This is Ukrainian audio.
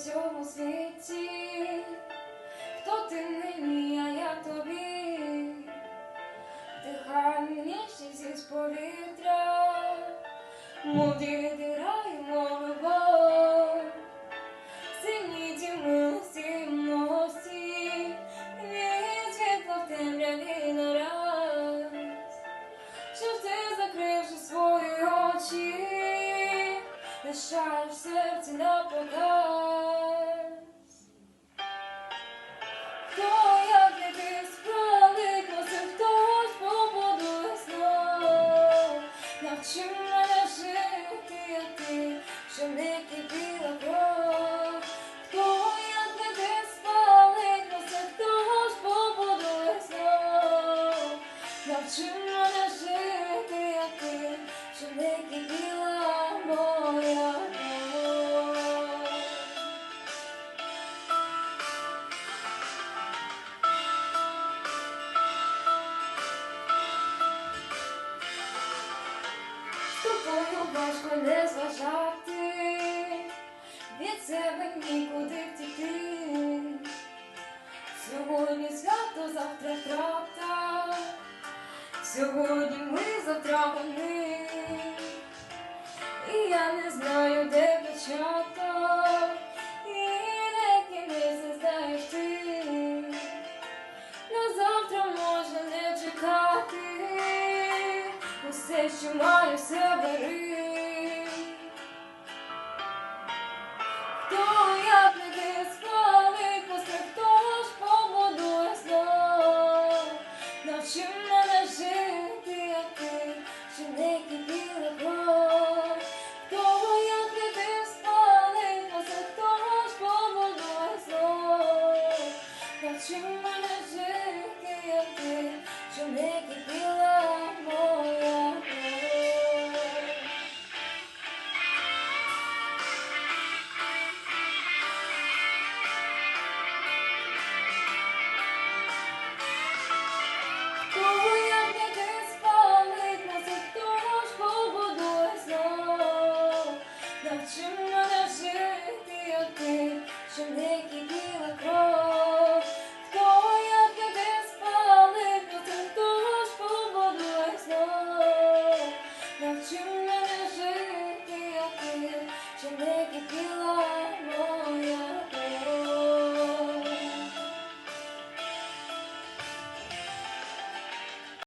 цьому світі, хто ти мені, а я тобі, дихання ніжність з повітря, мудрі дираємо любов, сині милості мості, від світла в темряві нараз, що ти закривши свої очі, лишаєш в серці на показ. Хто як не ти спроникнувся, хтось побудує знов, навчи мене жити, як ти, що не кипіла кров. Хто як не ти спаликнувся, хтось побудує знов, навчи мене жити, як ти, що не кипіла тобою важко не зважати, від себе нікуди втікти. Сьогодні свято, завтра трата, сьогодні ми завтра. Що маю, все бери. Хто як не ти спалить, посеред хто ж побудує знов. Навчи мене жити, як ти, що не кипіла кров. Хто як не ти спалить, посеред хто ж побудує знов. Навчи мене жити, як ти, що не кипіла